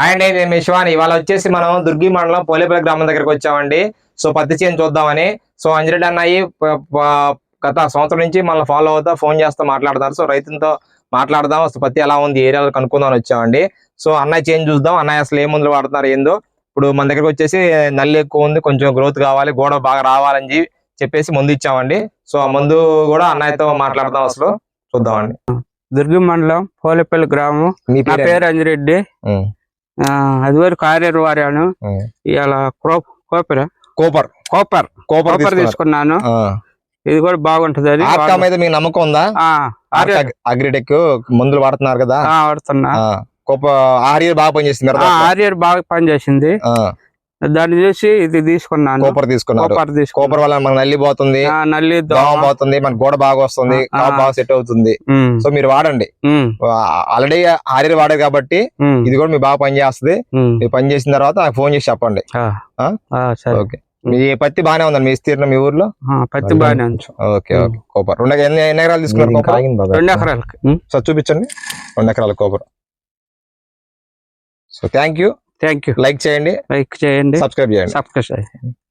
And నేను మీ శివాని. ఇవాళ వచ్చేసి మనం దుర్గి మండలం పోలేపల్లి గ్రామం దగ్గరకు వచ్చామండి. సో పత్తి చేను చూద్దామని. సో అంజరెడ్డి అన్నయ్య గత సంవత్సరం నుంచి మనల్ని ఫాలో అవుతా ఫోన్ చేస్తూ మాట్లాడతారు. సో రైతులతో మాట్లాడదాం. అసలు పత్తి ఎలా ఉంది ఏరియాలో కనుక్కుందాం వచ్చామండి. సో అన్నయ్య చేంజ్ చూద్దాం. అన్నయ్య అసలు ఏ మందులు వాడుతున్నారు ఏందో. ఇప్పుడు మన దగ్గరకు వచ్చేసి నల్లి ఎక్కువ ఉంది కొంచెం గ్రోత్ కావాలి గోడ బాగా రావాలని చెప్పి- చెప్పేసి మందు ఇచ్చామండి. సో ఆ మందు కూడా అన్నయ్యతో మాట్లాడదాం అసలు. చూద్దామండి. దుర్గి మండలం పోలేపల్లి గ్రామం. మీ పేరు అంజిరెడ్డి. ఉం, ఆ, అది వరకు ఆర్యర్ వారాను. ఇవాళ క్రోప్ Cooper. Cooper. Cooper. Cooper Cooper తీసుకున్నాను. ఇది కూడా బాగుంటది అది. మీద మీకు నమ్మకం ఉందా? అగ్రిటెక్ మందులు వాడుతున్నారు కదా? వాడుతున్నా. కోప ఆర్యర్ బాగా మిరప ఆర్యర్ బాగా పనిచేసింది. దాన్ని చూసి ఇది తీసుకున్నాను. కోపర్ తీసుకున్నారు. కోపర్ వల్ల మన నల్లి పోతుంది నల్లి పోతుంది మన గోడ బాగా వస్తుంది. బాగా సెట్ అవుతుంది. సో మీరు వాడండి. ఆల్రెడీ ఆర్యర్ వాడారు కాబట్టి ఇది కూడా మీకు బాగా పనిచేస్తుంది. మీరు పని చేసిన తర్వాత నాకు ఫోన్ చేసి చెప్పండి. ఓకే. మీ పత్తి బాగానే ఉందండి మీ విస్తీర్ణం మీ ఊర్లో? పత్తి బాగానే ఉంది. Okay okay. కోపర్. రెండు ఎన్ని ఎన్ని ఎకరాలు తీసుకున్నారు కోపర్? రెండు ఎకరాలకి. సో చూపించండి. రెండు ఎకరాల Cooper. So thank you thank you like చేయండి. లైక్ చేయండి. సబ్స్క్రైబ్ చేయండి. సబ్స్క్రైబ్ చేయండి.